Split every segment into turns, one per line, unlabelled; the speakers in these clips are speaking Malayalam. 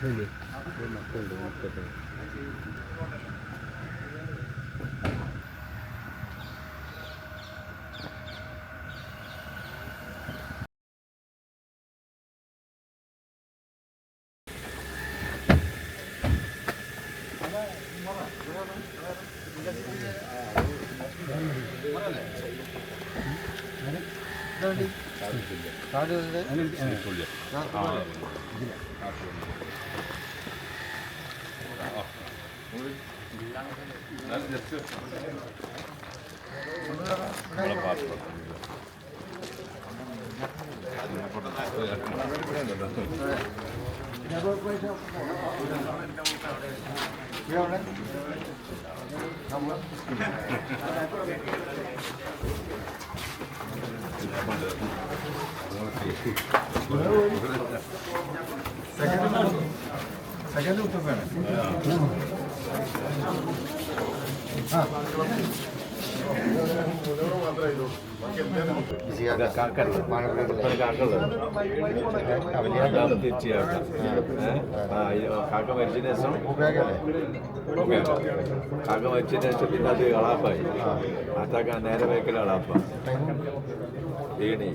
മക്കളുണ്ട് മക്കളുണ്ട് なんとかね。Thank you.
സെക്കൻഡ് കുത്തപ്പാണ്
കാക്ക മരിച്ചതിന് ശേഷം കാക്ക മരിച്ചതിന് ശേഷം പിന്നെ അത് അളാപ്പായി അതാക്ക നേരെ വേക്കൽ അളാപ്പ ഏണി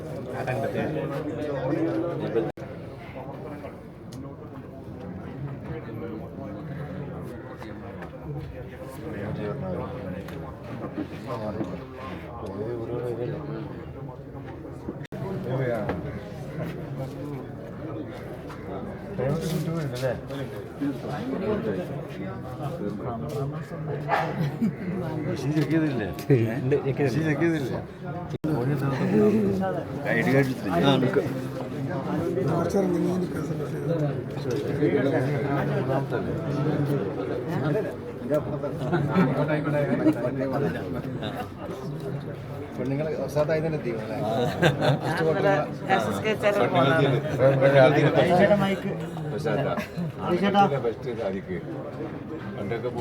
ചെക്ക്
ചെയ്തില്ലേ? ചെക്ക് ഐഡി സാധാരണ തന്നെ
ബെസ്റ്റ് പണ്ടൊക്കെ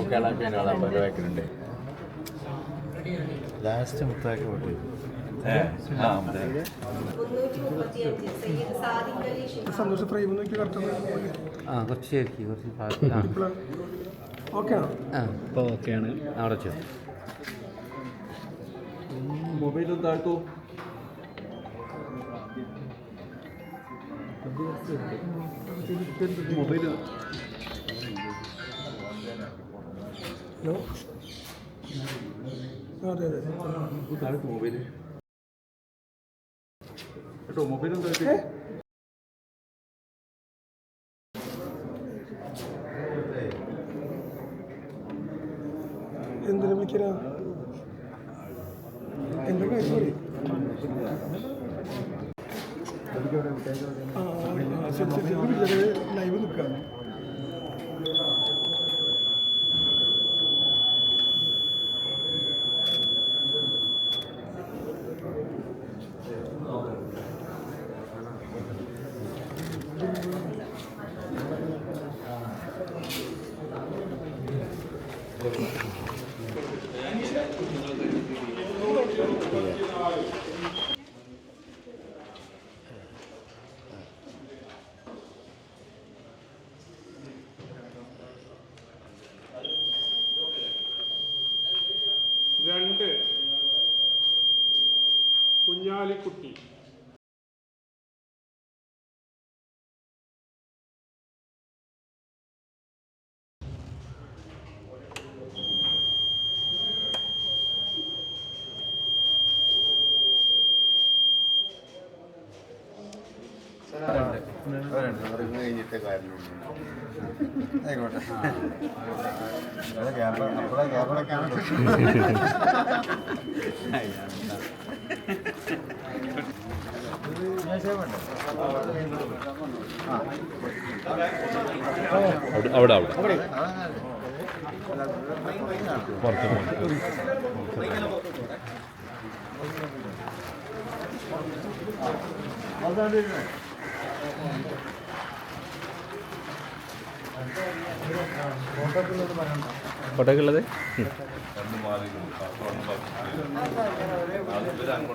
ലാസ്റ്റ് മുത്താക്കി
ഷിഹാബ്
ഫ്രെയിം നോക്കി
ആ കുറച്ച് ശരിക്കും കുറച്ച്
ഓക്കെ. ആണോ
ആ ഇപ്പോൾ ഓക്കെയാണ് അവിടെ വെച്ചോ.
മൊബൈൽ താഴ്ത്തു. Mobile
hello. അതെ അതെ.
താഴ്ത്തു മൊബൈൽ കേട്ടോ? മൊബൈൽ താഴ്ത്തി
എന്തിനു വിളിക്കാനാ എന്താ. വിളിച്ചത് ലൈവ് നിൽക്കാം
രണ്ട് കുഞ്ഞാലിക്കുട്ടി.
കഴിഞ്ഞിട്ട് കാര്യമുള്ളൂ ആയിക്കോട്ടെ ക്യാമറ നമ്മളെ ക്യാമറ
അവിടെ അവിടെ പുറത്ത്
ഫോട്ടോക്ക് ഉള്ളത്
അങ്ങോട്ട്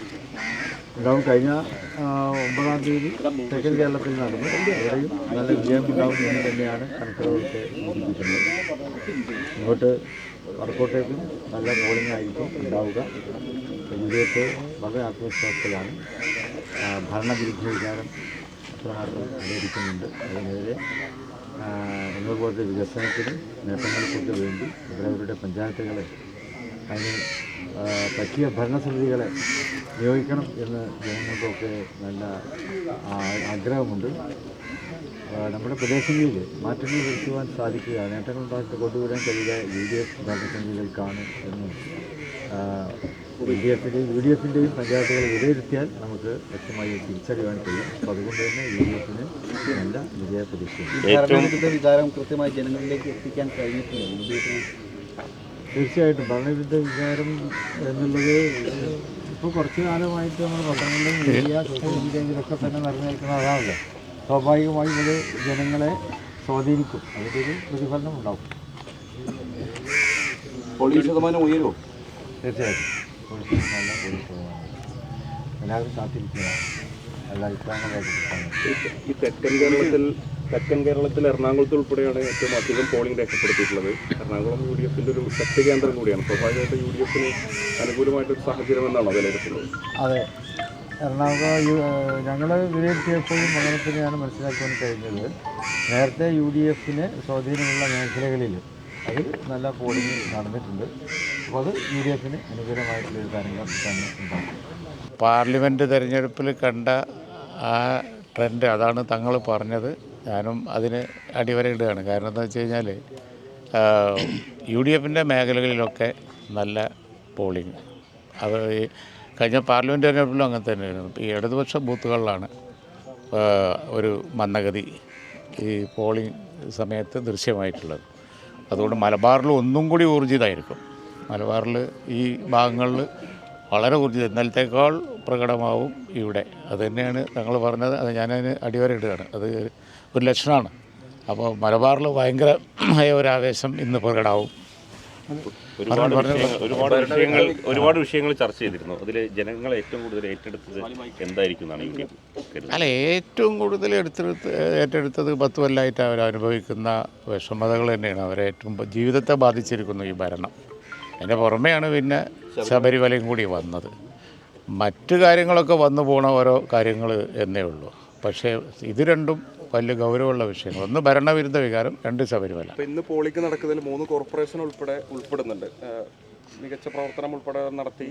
ഉണ്ടാവും കഴിഞ്ഞ ഒമ്പതാം തീയതി തെക്കൻ കേരളത്തിൽ നടന്നു. ഇവിടെയും നല്ല വിജയം ഉണ്ടാവും എന്ന് തന്നെയാണ് കണക്കുകളൊക്കെ സൂചിപ്പിക്കുന്നത്. ഇങ്ങോട്ട് വടക്കോട്ടേക്കും നല്ല പോളിംഗ് ആയിരിക്കും ഉണ്ടാവുക. വിജയത്തെ വളരെ ആത്മവിശ്വാസത്തിലാണ്. ഭരണവിരുദ്ധ വികാരം അത്രമാത്രം അനുവദിക്കുന്നുണ്ട് അതിനെതിരെ നിങ്ങൾക്കുള്ള വികസനത്തിനും നേട്ടങ്ങൾക്കൊക്കെ വേണ്ടി ഇവരവരുടെ പഞ്ചായത്തുകളെ അതിന് പറ്റിയ ഭരണസമിതികളെ നിയോഗിക്കണം എന്ന് ജനങ്ങൾക്കൊക്കെ നല്ല ആഗ്രഹമുണ്ട്. നമ്മുടെ പ്രദേശങ്ങളിൽ മാറ്റങ്ങൾ വരുത്തുവാൻ സാധിക്കുക നേട്ടങ്ങൾ ഉണ്ടാക്കി കൊണ്ടുവരാൻ കഴിയുക യു ഡി എഫ് ഭരണസമിതികൾക്കാണ് എന്ന് യു ഡി എഫിന്റെയും യു ഡി എഫിന്റെയും പഞ്ചായത്തുകൾ വിലയിരുത്തിയാൽ നമുക്ക് വ്യക്തമായി തിരിച്ചറിയാൻ കഴിയും. അപ്പോൾ അതുകൊണ്ട് തന്നെ യു ഡി എഫിന് നല്ല വിജയ പ്രതീക്ഷയുണ്ട്
ഭരണവിരുദ്ധ വികാരം കൃത്യമായി ജനങ്ങളിലേക്ക് എത്തിക്കാൻ കഴിഞ്ഞിട്ടില്ല. യു ഡി എഫിന്
തീർച്ചയായിട്ടും. ഭരണവിരുദ്ധ വികാരം എന്നുള്ളത് ഇപ്പോൾ കുറച്ച് കാലമായിട്ട് നമ്മൾ പത്രങ്ങളിലും മീഡിയ സോഷ്യൽ മീഡിയയിലൊക്കെ തന്നെ നിറഞ്ഞേക്കുന്ന അതാണല്ലോ സ്വാഭാവികമായും അത് ജനങ്ങളെ സ്വാധീനിക്കും. അതിന്റെ പ്രതിഫലനം ഉണ്ടാവും.
പോളിംഗ് ശതമാനം ഉയരുമോ?
തീർച്ചയായിട്ടും. ശതമാനം. എല്ലാവരും കാത്തിരിക്കുക. എല്ലാ അഭിപ്രായങ്ങളും രേഖപ്പെടുത്താൻ
ഈ തെക്കൻ കേരളത്തിൽ തെക്കൻ കേരളത്തിൽ എറണാകുളത്ത് ഉൾപ്പെടെയാണ് ഏറ്റവും അധികം പോളിംഗ് രേഖപ്പെടുത്തിയിട്ടുള്ളത്. എറണാകുളം യു ഡി എഫിന്റെ ഒരു ശക്തി കേന്ദ്രം കൂടിയാണ്. സ്വാഭാവികമായിട്ട് യു ഡി എഫിന് അനുകൂലമായിട്ടൊരു സാഹചര്യം എന്നാണോ വിലയിരുത്തുന്നത്.
അതെ. എറണാകുളം ഞങ്ങൾ വിലയിരുത്തിയപ്പോഴും അങ്ങനെ തന്നെയാണ് മനസ്സിലാക്കാൻ കഴിഞ്ഞത്. നേരത്തെ യു ഡി എഫിന് സ്വാധീനമുള്ള മേഖലകളിൽ അത് നല്ല പോളിംഗ് നടന്നിട്ടുണ്ട്. അപ്പോൾ അത് യു ഡി എഫിന് അനുകൂലമായിട്ടുള്ളൊരു കാര്യങ്ങൾ തന്നെ ഉണ്ടാകും പാർലമെന്റ് തിരഞ്ഞെടുപ്പിൽ കണ്ട ആ ട്രെൻഡ് അതാണ് തങ്ങൾ പറഞ്ഞത്. ഞാനും അതിന് അടിവരയിടുകയാണ്. കാരണം എന്താ വെച്ച് കഴിഞ്ഞാൽ യു ഡി എഫിന്റെ മേഖലകളിലൊക്കെ നല്ല പോളിങ് അത് ഈ കഴിഞ്ഞ പാർലമെന്റ് തെരഞ്ഞെടുപ്പിലും അങ്ങനെ തന്നെയായിരുന്നു. ഈ ഇടതുപക്ഷ ബൂത്തുകളിലാണ് ഒരു മന്ദഗതി ഈ പോളിംഗ് സമയത്ത് ദൃശ്യമായിട്ടുള്ളത്. അതുകൊണ്ട് മലബാറിൽ ഒന്നും കൂടി ഊർജിതമായിരിക്കും. മലബാറിൽ ഈ ഭാഗങ്ങളിൽ വളരെ ഊർജിതം. ഇന്നലത്തേക്കാൾ പ്രകടമാവും ഇവിടെ. അത് തന്നെയാണ് തങ്ങൾ പറഞ്ഞത്. അത് ഞാനതിന് അടിവരയിടുകയാണ്. അത് ഒരു ലക്ഷണമാണ്. അപ്പോൾ മലബാറിൽ ഭയങ്കരമായ ഒരു ആവേശം ഇന്ന് പ്രകടമാവും
ഒരുപാട് ഒരുപാട് വിഷയങ്ങൾ ഒരുപാട് വിഷയങ്ങൾ ചർച്ച ചെയ്തിരുന്നു. അതിൽ ജനങ്ങൾ ഏറ്റവും കൂടുതൽ ഏറ്റെടുത്തത് എന്തായിരിക്കും എന്നാണ് യു ഡി
അല്ല ഏറ്റവും കൂടുതൽ എടുത്തെടുത്ത് ഏറ്റെടുത്തത് പത്ത് കൊല്ലമായിട്ട് അവർ അനുഭവിക്കുന്ന വിഷമതകൾ തന്നെയാണ്. അവരെ ഏറ്റവും ജീവിതത്തെ ബാധിച്ചിരിക്കുന്നു ഈ ഭരണം. അതിന്റെ പുറമെയാണ് പിന്നെ ശബരിമലയും കൂടി വന്നത്. മറ്റു കാര്യങ്ങളൊക്കെ വന്നു പോണ ഓരോ കാര്യങ്ങൾ എന്നേ ഉള്ളൂ. പക്ഷേ ഇത് രണ്ടും വലിയ ഗൗരവമുള്ള വിഷയങ്ങൾ. ഒന്ന് ഭരണവിരുദ്ധ വികാരം രണ്ട് ശബരിമല.
ഇന്ന് പോളിക്ക് നടക്കുന്നതിൽ മൂന്ന് കോർപ്പറേഷൻ ഉൾപ്പെടെ ഉൾപ്പെടുന്നുണ്ട്. മികച്ച പ്രവർത്തനം ഉൾപ്പെടെ നടത്തി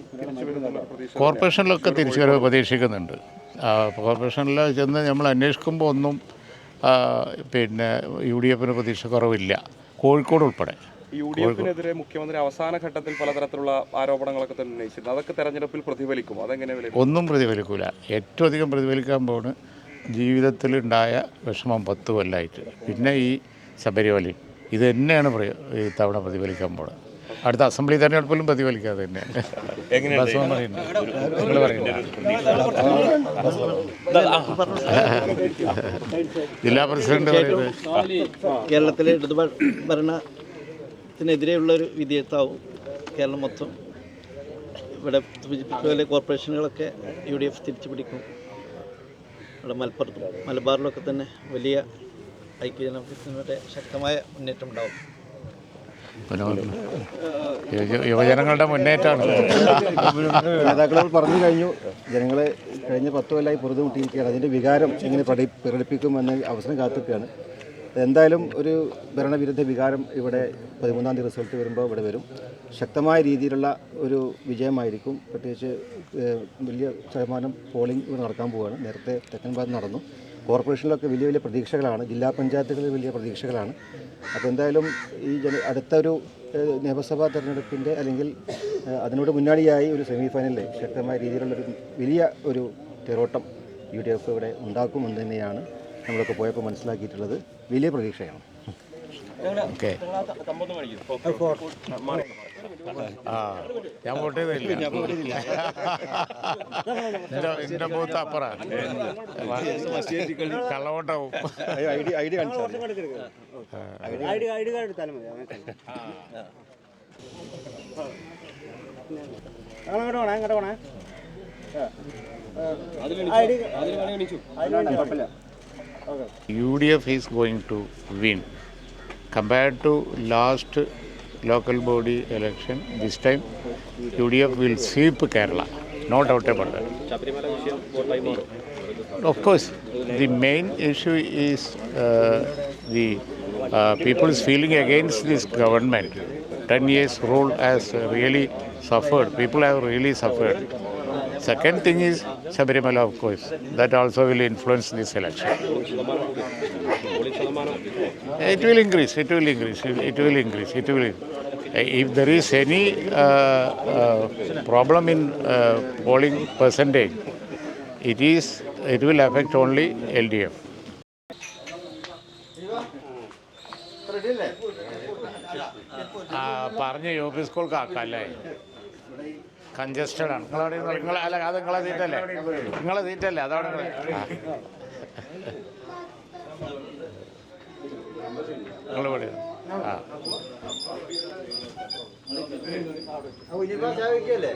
കോർപ്പറേഷനിലൊക്കെ തിരിച്ചു വരവ് പ്രതീക്ഷിക്കുന്നുണ്ട്. കോർപ്പറേഷനിൽ ചെന്ന് നമ്മൾ അന്വേഷിക്കുമ്പോൾ ഒന്നും പിന്നെ യു ഡി എഫിന് പ്രതീക്ഷ കുറവില്ല. കോഴിക്കോട് ഉൾപ്പെടെ.
യു ഡി എഫിനെതിരെ മുഖ്യമന്ത്രി അവസാന ഘട്ടത്തിൽ പലതരത്തിലുള്ള ആരോപണങ്ങളൊക്കെ തന്നെ ഉന്നയിച്ചിരുന്നു. അതൊക്കെ തെരഞ്ഞെടുപ്പിൽ പ്രതിഫലിക്കും അതെങ്ങനെ
ഒന്നും പ്രതിഫലിക്കൂല. ഏറ്റവും അധികം പ്രതിഫലിക്കാൻ പോണ് ജീവിതത്തിലുണ്ടായ വിഷമം പത്ത് കൊല്ലമായിട്ട് പിന്നെ ഈ ശബരിമലയും ഇത് തന്നെയാണ് ഈ തവണ പ്രതിഫലിക്കാൻ പോണത്. അടുത്ത അസംബ്ലി തെരഞ്ഞെടുപ്പിലും പ്രതിഫലിക്കാതെ നിങ്ങൾ പറയുന്നത് ജില്ലാ പ്രസിഡന്റ്
കേരളത്തിലെ ഇടതുഭരണത്തിനെതിരെയുള്ള ഒരു വിധേയത്താവും കേരളം മൊത്തം. ഇവിടെ സൂചിപ്പിച്ച പോലെ കോർപ്പറേഷനുകളൊക്കെ യു ഡി എഫ് തിരിച്ചു പിടിക്കും ഇവിടെ മലപ്പുറത്തും മലബാറിലൊക്കെ തന്നെ വലിയ ഐക്യജനാധിപത്യത്തിന്റെ ശക്തമായ മുന്നേറ്റം ഉണ്ടാവും.
യുവജനങ്ങളുടെ മുന്നേറ്റമാണ്.
നേതാക്കളോട് പറഞ്ഞു കഴിഞ്ഞു. ജനങ്ങളെ കഴിഞ്ഞ പത്ത് കൊല്ലമായി പൊറുതുമുട്ടിയിരിക്കുകയാണ് അതിന്റെ വികാരം എങ്ങനെ പ്രകടിപ്പിക്കുമെന്ന് അവസരം കാത്തിക്കുകയാണ് എന്തായാലും ഒരു ഭരണവിരുദ്ധ വികാരം ഇവിടെ പതിമൂന്നാം തീയതി റിസൾട്ട് വരുമ്പോൾ ഇവിടെ വരും. ശക്തമായ രീതിയിലുള്ള ഒരു വിജയമായിരിക്കും. പ്രത്യേകിച്ച് വലിയ ശതമാനം പോളിംഗ് ഇവിടെ നടക്കാൻ പോവുകയാണ് നേരത്തെ തെക്കൻ ഭാഗത്ത് നടന്നു. കോർപ്പറേഷനിലൊക്കെ വലിയ വലിയ പ്രതീക്ഷകളാണ്. ജില്ലാ പഞ്ചായത്തുകളിൽ വലിയ പ്രതീക്ഷകളാണ്. അപ്പോൾ എന്തായാലും ഈ ജന അടുത്തൊരു നിയമസഭാ തെരഞ്ഞെടുപ്പിന്റെ അല്ലെങ്കിൽ അതിനോട് മുന്നോടിയായി ഒരു സെമി ഫൈനലിൽ ശക്തമായ രീതിയിലുള്ളൊരു വലിയ ഒരു തേരോട്ടം യു ഡി എഫ് ഇവിടെ ഉണ്ടാക്കുമെന്ന് തന്നെയാണ് നമ്മളൊക്കെ പോയപ്പോൾ മനസ്സിലാക്കിയിട്ടുള്ളത് വലിയ പ്രതീക്ഷയാണ്
ഓക്കെ ആ ഞാൻ വോട്ട് ചെയ്തില്ല എന്റെ ബൂത്ത് അപ്പറ കള്ളവോട്ടാവും
ഐ ഡി കാണിച്ചാൽ
U D F is going to win compared to last local body election this time U D F will sweep Kerala no doubt about that Of course, the main issue is uh, the uh, people's feeling against this government. 10 years rule has really suffered. People have really suffered. Second of course. That also will influence this election. It will increase. It will increase. It it will increase. It will. If there is any uh, uh, problem in uh, polling percentage, it is. It will affect only LDF. പറഞ്ഞ യു പി സ്കൂൾ കാക്കല്ലേ കൺജസ്റ്റഡ് ആണ് നിങ്ങളവിടെ നിങ്ങൾ അല്ല അത് നിങ്ങളെ സീറ്റല്ലേ? നിങ്ങളെ സീറ്റല്ലേ? അതാണ് നിങ്ങൾ ഇവിടെ ആ. വീട്ടിലെ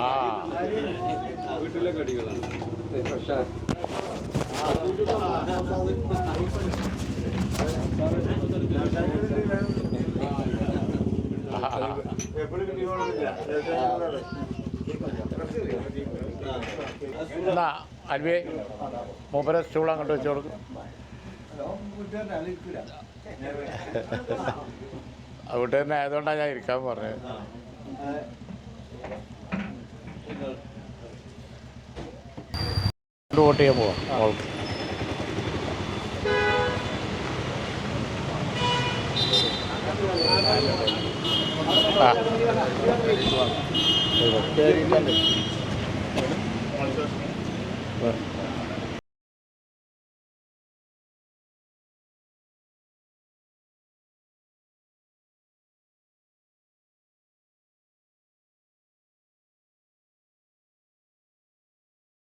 ആ. എന്നാ അൽവേ മൊബൈൽ സ്റ്റൂൾ അങ്ങോട്ട് വെച്ച് കൊടുക്കും. അവിടെ തന്നെ ആയതുകൊണ്ടാണ് ഞാൻ ഇരിക്കാൻ പറഞ്ഞത്. വോട്ട് ചെയ്യാൻ പോവാം ഓക്കെ ആ